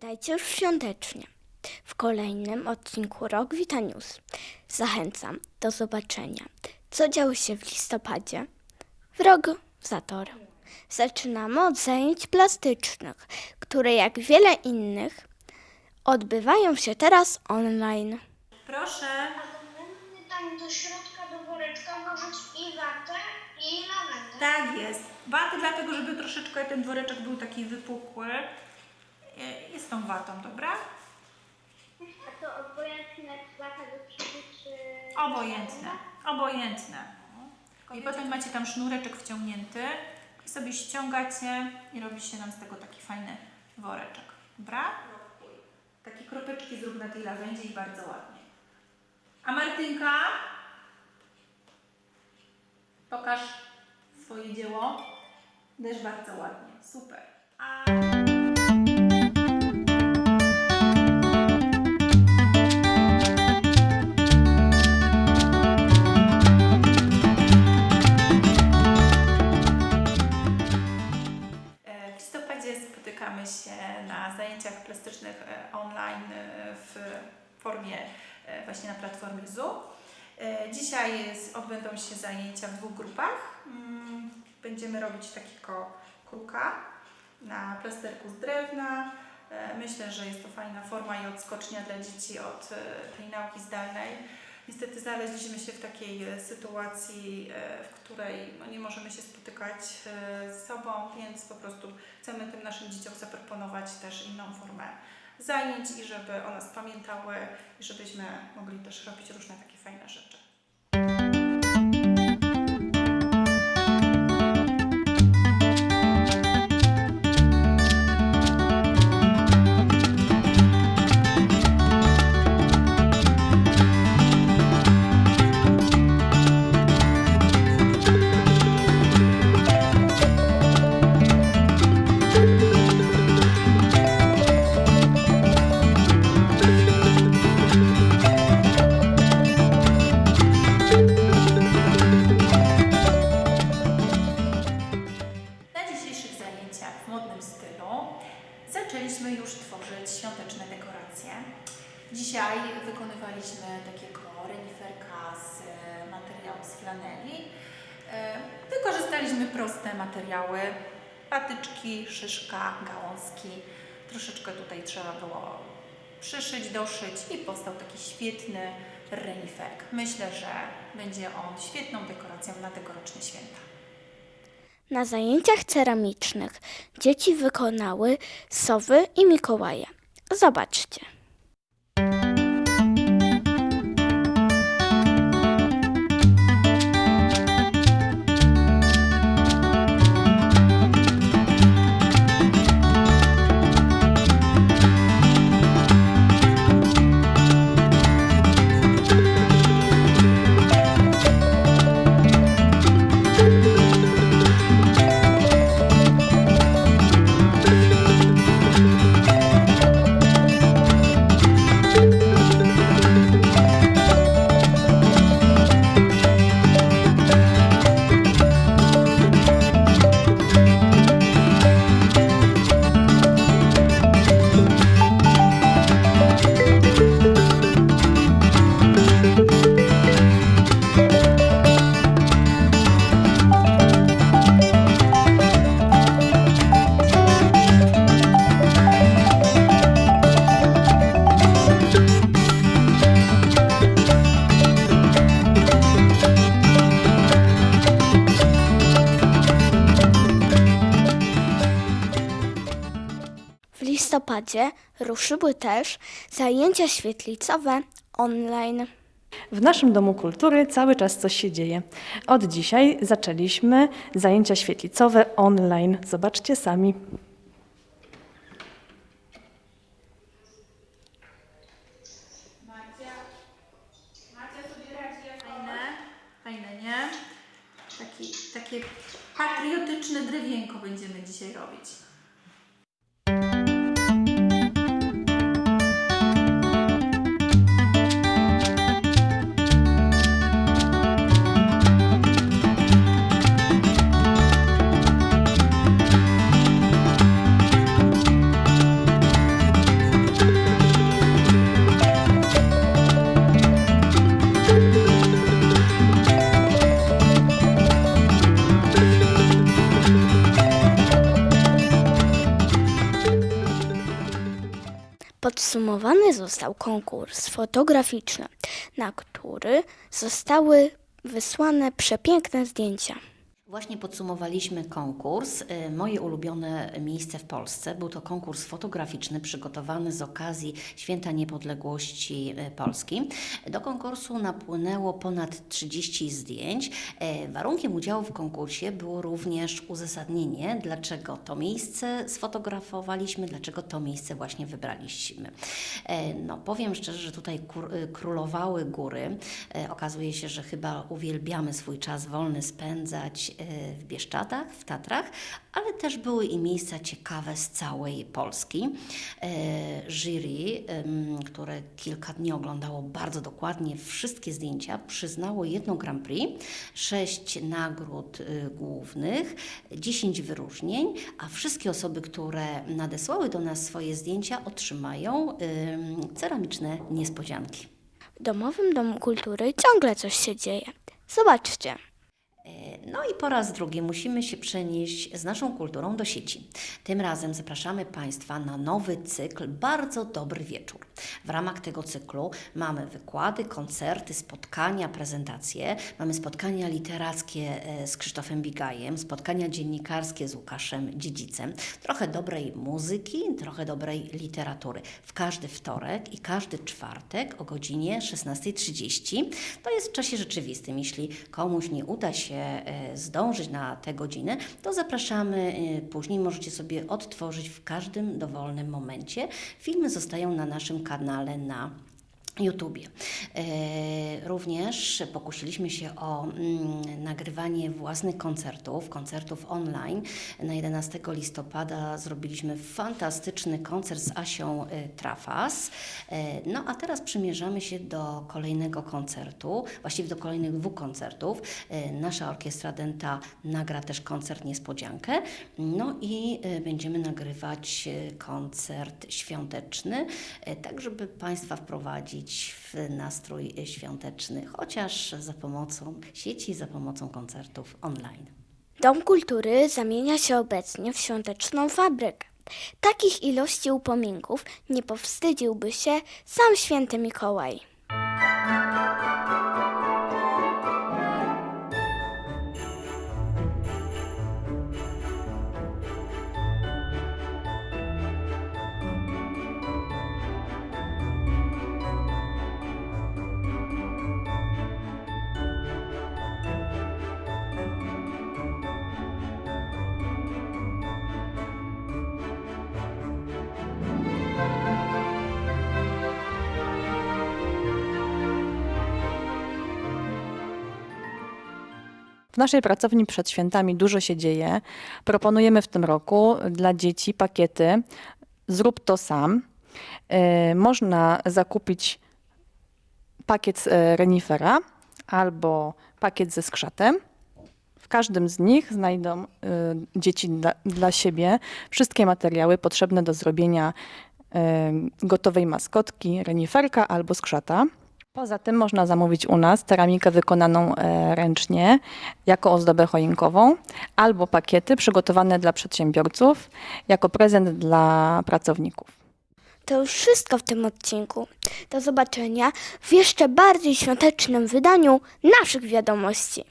Witajcie już świątecznie w kolejnym odcinku Rok Wita News. Zachęcam do zobaczenia, co działo się w listopadzie w Rok Zator. Zaczynamy od zajęć plastycznych, które jak wiele innych odbywają się teraz online. Proszę. Tam do środka do woreczka włożyć i watę, i lawendę. Tak jest. Waty dlatego, żeby troszeczkę ten woreczek był taki wypukły. E, Jest tą watą, dobra? A to obojętne wata do przodu, czy... Obojętne. Obojętne. I potem macie tam sznureczek wciągnięty i sobie ściągacie i robi się nam z tego taki fajny woreczek. Dobra? Takie kropeczki zrób na tej lawendzie i bardzo ładnie. A Martynka? Pokaż swoje dzieło. Też bardzo ładnie. Super. A... właśnie na platformie Zoom. E, Dzisiaj odbędą się zajęcia w dwóch grupach. Mm, Będziemy robić takiego kruka na plasterku z drewna. E, Myślę, że jest to fajna forma i odskocznia dla dzieci od e, tej nauki zdalnej. Niestety znaleźliśmy się w takiej sytuacji, w której no, nie możemy się spotykać z sobą, więc po prostu chcemy tym naszym dzieciom zaproponować też inną formę zajęć i żeby o nas pamiętały i żebyśmy mogli też robić różne takie fajne rzeczy. Świąteczne dekoracje. Dzisiaj wykonywaliśmy takiego reniferka z e, materiału z flaneli. E, Wykorzystaliśmy proste materiały, patyczki, szyszka, gałązki. Troszeczkę tutaj trzeba było przyszyć, doszyć i powstał taki świetny reniferk. Myślę, że będzie on świetną dekoracją na tegoroczne święta. Na zajęciach ceramicznych dzieci wykonały sowy i Mikołaje. Zobaczcie. Listopadzie ruszyły też zajęcia świetlicowe online. W naszym Domu Kultury cały czas coś się dzieje. Od dzisiaj zaczęliśmy zajęcia świetlicowe online. Zobaczcie sami. Taki, takie patriotyczne drewienko będziemy dzisiaj robić. Podsumowany został konkurs fotograficzny, na który zostały wysłane przepiękne zdjęcia. Właśnie podsumowaliśmy konkurs. y, Moje ulubione miejsce w Polsce. Był to konkurs fotograficzny przygotowany z okazji Święta Niepodległości y, Polski. Do konkursu napłynęło ponad 30 zdjęć. E, Warunkiem udziału w konkursie było również uzasadnienie, dlaczego to miejsce sfotografowaliśmy, dlaczego to miejsce właśnie wybraliśmy. No, powiem szczerze, że tutaj y, królowały góry. Okazuje się, że chyba uwielbiamy swój czas wolny spędzać w Bieszczadach, w Tatrach, ale też były i miejsca ciekawe z całej Polski. E, Jury, które kilka dni oglądało bardzo dokładnie wszystkie zdjęcia, przyznało jedno Grand Prix, sześć nagród y, głównych, 10 wyróżnień, a wszystkie osoby, które nadesłały do nas swoje zdjęcia, otrzymają ym, ceramiczne niespodzianki. W Domowym Domu Kultury ciągle coś się dzieje. Zobaczcie. No i po raz drugi musimy się przenieść z naszą kulturą do sieci. Tym razem zapraszamy Państwa na nowy cykl Bardzo Dobry Wieczór. W ramach tego cyklu mamy wykłady, koncerty, spotkania, prezentacje. Mamy spotkania literackie e, z Krzysztofem Bigajem, spotkania dziennikarskie z Łukaszem Dziedzicem, trochę dobrej muzyki, trochę dobrej literatury. W każdy wtorek i każdy czwartek o godzinie 16.30. To jest w czasie rzeczywistym. Jeśli komuś nie uda się e, zdążyć na tę godzinę, to zapraszamy e, później. Możecie sobie odtworzyć w każdym dowolnym momencie. Filmy zostają na naszym kanale na YouTubie. E, również pokusiliśmy się o mm, nagrywanie własnych koncertów, koncertów online. Na 11 listopada zrobiliśmy fantastyczny koncert z Asią e, Trafas. E, no a teraz przymierzamy się do kolejnego koncertu, właściwie do kolejnych dwóch koncertów. Nasza orkiestra Denta nagra też koncert niespodziankę. No i będziemy nagrywać koncert świąteczny, tak żeby Państwa wprowadzić w nastrój świąteczny, chociaż za pomocą sieci, za pomocą koncertów online. Dom Kultury zamienia się obecnie w świąteczną fabrykę. Takich ilości upominków nie powstydziłby się sam święty Mikołaj. W naszej pracowni przed świętami dużo się dzieje. Proponujemy w tym roku dla dzieci pakiety Zrób to sam. E, Można zakupić pakiet e, renifera albo pakiet ze skrzatem. W każdym z nich znajdą e, dzieci dla, dla siebie wszystkie materiały potrzebne do zrobienia gotowej maskotki, reniferka albo skrzata. Poza tym można zamówić u nas ceramikę wykonaną e, ręcznie jako ozdobę choinkową albo pakiety przygotowane dla przedsiębiorców jako prezent dla pracowników. To już wszystko w tym odcinku. Do zobaczenia w jeszcze bardziej świątecznym wydaniu naszych wiadomości.